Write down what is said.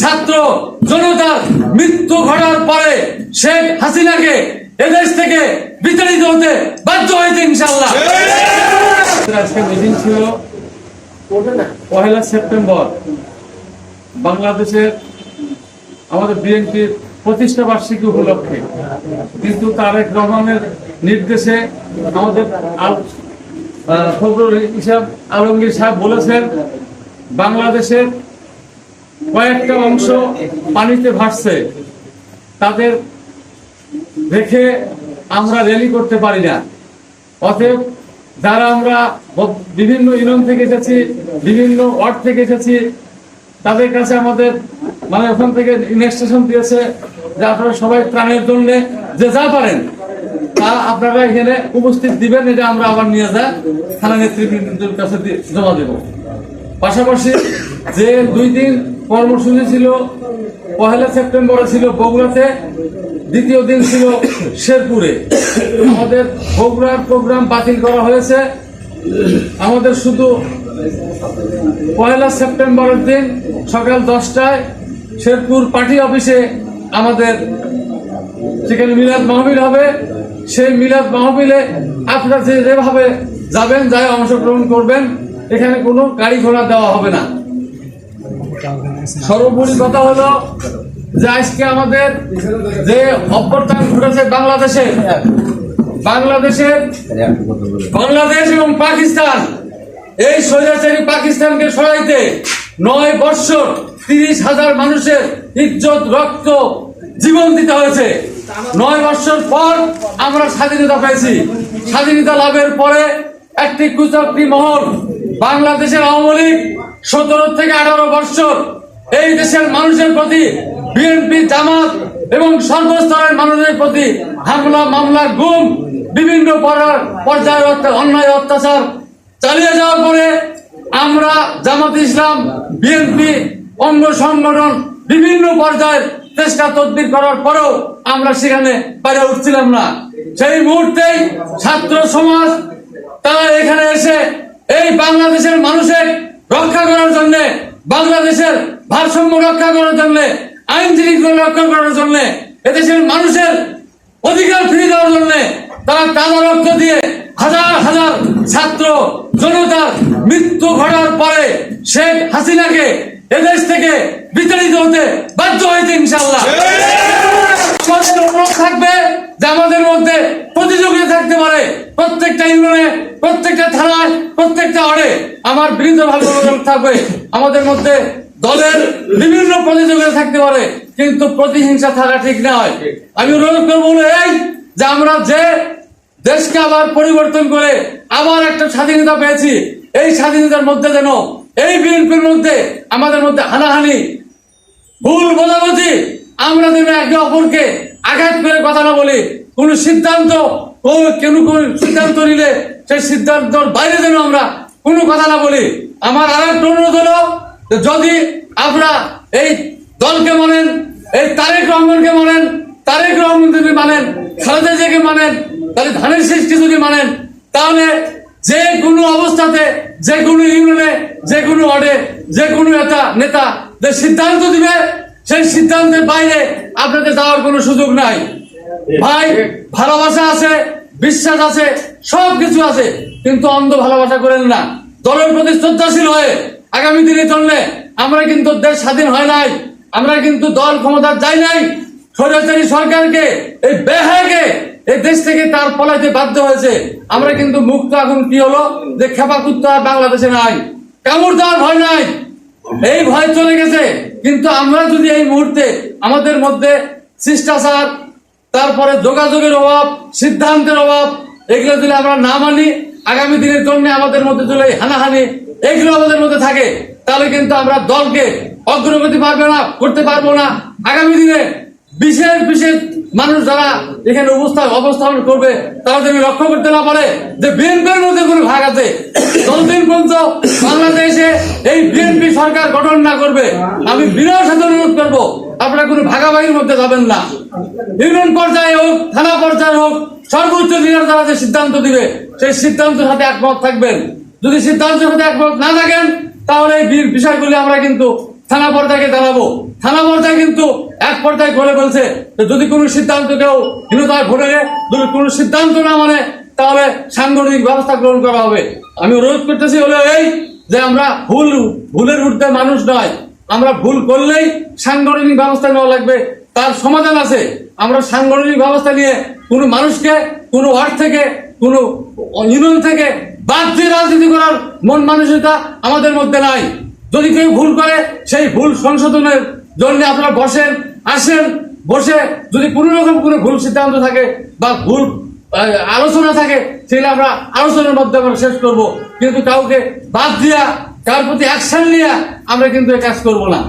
ছাত্র জনতার মৃত্যু ঘটার পরে শেখ হাসিনাকে এদেশ থেকে বিতাড়িত হতে বাধ্য হয়েছে ইনশাল্লাহ আজকে মিটিং ছিল পহেলা সেপ্টেম্বর। বাংলাদেশের আমাদের বিএনপির প্রতিষ্ঠা বার্ষিকী উপলক্ষে। কিন্তু তারেক রহমানের নির্দেশে আমাদের ফখরুল ইসলাম আলমগীর সাহেব বলেছেন, বাংলাদেশের কয়েকটা অংশ পানিতে ভাসছে। তাদের দেখে আমরা রেলি করতে পারি না। অতএব যারা আমরা বিভিন্ন ইউনিয়ন থেকে এসেছি, বিভিন্ন ওয়ার্ড থেকে এসেছি, তাদের কাছে আমাদের মানে ওখান থেকে ইনস্ট্রাকশন দিয়েছে যে আপনারা সবাই প্রাণের জন্য যে যা পারেন, তা আপনারা এখানে উপস্থিত দিবেন, এটা আমরা আবার নিয়ে যা থানা নেতৃবৃন্দের কাছে জমা দেব। পাশাপাশি যে দুই দিন কর্মসূচি ছিল, পহেলা সেপ্টেম্বরে ছিল বগুড়াতে, দ্বিতীয় দিন ছিল শেরপুরে। আমাদের বগুড়ার প্রোগ্রাম বাতিল করা হয়েছে। আমাদের শুধু পয়লা সেপ্টেম্বরের দিন সকাল দশটায় শেরপুর পার্টি অফিসে আমাদের সেখানে মিলাদ মাহবিল হবে, সেই মিলাদ মাহবিলে আপনারা যে যেভাবে যাবেন যাই অংশগ্রহণ করবেন, এখানে কোনো গাড়ি ঘোড়া দেওয়া হবে না। সর্বোপরি কথা হলো যে আজকে আমাদের যে অভ্যর্থন ঘটেছে বাংলাদেশে বাংলাদেশের বাংলাদেশ এবং পাকিস্তান, এই স্বৈরাচারী পাকিস্তানকে সরাইতে নয় বৎসর তিরিশ হাজার মানুষের ইজ্জত, রক্ত জীবন দিতে হয়েছে। নয় বৎসর পর আমরা স্বাধীনতা পেয়েছি। স্বাধীনতা লাভের পরে একটি কুচক্রি মহল বাংলাদেশের আওয়ামী লীগ সতেরো থেকে আঠারো বৎসর এই দেশের মানুষের প্রতি বিএনপি, জামাত এবং সর্বস্তরের মানুষের প্রতি হামলা, মামলা, গুম, বিভিন্ন অত্যাচার- অন্যায়, অত্যাচার চালিয়ে যাওয়ার পরে আমরা জামাত ইসলাম, বিএনপি, অঙ্গ সংগঠন বিভিন্ন পর্যায়ের চেষ্টা তদবির করার পরেও আমরা সেখানে বাইরে উঠছিলাম না। সেই মুহূর্তেই ছাত্র সমাজ, তারা এখানে এসে এই বাংলাদেশের মানুষের রক্ষা করার জন্য বাংলাদেশের ভারসাম্য রক্ষা করার জন্য আইন শৃঙ্খলা রক্ষা করার জন্য এদেশের মানুষের অধিকার ফিরিয়ে দেওয়ার জন্য তারা টাকা রক্ত দিয়ে হাজার হাজার ছাত্র জনতার মৃত্যু ঘটার পরে শেখ হাসিনাকে এদেশ থেকে বিতাড়িত হতে বাধ্য হয়েছে ইনশাল্লাহ আমাদের অনুরোধ থাকবে যে আমাদের মধ্যে প্রতিযোগিতা থাকতে পারে। প্রত্যেকটা ইউনিয়নে, প্রত্যেকটা থানায়, প্রত্যেকটা ওয়ার্ডে আমার বিরুদ্ধে ভালো থাকবে। আমাদের মধ্যে দলের বিভিন্ন প্রতিযোগিতা থাকতে পারে, কিন্তু প্রতিহিংসা থাকা ঠিক নয়। আমি অনুরোধ করব এই যে আমরা যে দেশকে আবার পরিবর্তন করে আবার একটা স্বাধীনতা পেয়েছি, এই স্বাধীনতার মধ্যে যেন এই বিএনপির মধ্যে আমাদের মধ্যে হানাহানি, ভুল বোঝাবুঝি, আমরা যেন একে অপরকে আঘাত করে কথা না বলি কোন সিদ্ধান্ত কোন- কেন কোন সিদ্ধান্ত নিলে সেই সিদ্ধান্তর বাইরে যেন আমরা কোনো কথা না বলি। আমার আর একটা অনুরোধ হলো যদি আপনারা এই দলকে মানেন, এই তারেক রহমানকে মানেন, তারেক রহমান যদি মানেন, খালেদা জিয়াকে মানেন, তাহলে ধানের সৃষ্টি যদি মানেন, তাহলে যে কোনো অবস্থাতে, যে কোনো ইউনিয়নে, যে কোনো ওয়ার্ডে, যে কোনো নেতা নেতা যে সিদ্ধান্ত দিবে, সেই সিদ্ধান্তের বাইরে আপনাদের যাওয়ার কোনো সুযোগ নাই। ভাই, ভালোবাসা আছে, বিশ্বাস আছে সব কিছু আছে, কিন্তু অন্ধ ভালোবাসা করেন না। দলের প্রতি শ্রদ্ধাশীল হয়ে আগামী দিনের জন্য আমরা কিন্তু দেশ স্বাধীন হয় নাই, আমরা কিন্তু দল ক্ষমতা যাই নাই। স্বৈরাচারী সরকারকে, এই বেহাকে এই দেশ থেকে তার পলাইতে বাধ্য হয়েছে। আমরা কিন্তু মুক্ত এখন কি হলো? যে খেপা কুত্তা আর বাংলাদেশে নাই, কামড় দেওয়ার ভয় নাই। এই ভয় চলে গেছে, কিন্তু আমরা যদি এই মুহূর্তে আমাদের মধ্যে শিষ্টাচার তারপরে যোগাযোগের অভাব, সিদ্ধান্তের অভাব, এগুলো যদি আমরা না মানি, আগামী দিনের জন্য আমাদের মধ্যে যদি হানাহানি, এগুলো আমাদের মধ্যে থাকে, তাহলে কিন্তু আমরা দলকে অগ্রগতি পারবে না, করতে পারব না। আগামী দিনে বিশেষ বিশেষ মানুষ যারা এখানে অবস্থা অবস্থান করবে, তারা যদি লক্ষ্য করতে না পারে যে বিএনপির মধ্যে কোনো ভাগ আছে যতদিন পর্যন্ত বাংলাদেশে এই বিএনপি সরকার গঠন না করবে, আমি বিনয়ের সাথে অনুরোধ করব আপনারা কোনো ভাগাভাগির মধ্যে যাবেন না। ইউনিয়ন পর্যায়ে হোক, থানা পর্যায়ে হোক, সর্বোচ্চ লিডার যারা যে সিদ্ধান্ত দিবে, সেই সিদ্ধান্তের সাথে একমত থাকবেন। যদি সিদ্ধান্তের সাথে একমত না থাকেন, তাহলে এই বিষয়গুলি আমরা কিন্তু থানা পর্যায়ে জানাব। থানা পর্যায়ে কিন্তু এক পর্যায়ে করে বলছে যদি কোনো সিদ্ধান্ত কেউ হীনতায় ভরে যদি কোনো সিদ্ধান্ত না মানে তাহলে সাংগঠনিক ব্যবস্থা গ্রহণ করা হবে। আমি অনুরোধ করতেছি হলো এই যে আমরা ভুল ভুলের ঊর্ধ্বে মানুষ নয় আমরা ভুল করলেই সাংগঠনিক ব্যবস্থা নেওয়া লাগবে। তার সমাধান আছে। আমরা সাংগঠনিক ব্যবস্থা নিয়ে কোনো মানুষকে, কোনো ওয়ার্ড থেকে, কোনো ইউনিয়ন থেকে বাদ দিয়ে রাজনীতি করার মন মানসিকতা আমাদের মধ্যে নাই। যদি কেউ ভুল করে, সেই ভুল সংশোধনের জন্য আপনারা বসেন, আসেন, বসে যদি কোনো রকম কোনো ভুল সিদ্ধান্ত থাকে বা ভুল আলোচনা থাকে, সেগুলো আমরা আলোচনার মধ্যে আমরা শেষ করব। কিন্তু কাউকে বাদ দিয়া কার প্রতি অ্যাকশন নিয়ে আমরা কিন্তু কাজ করব না।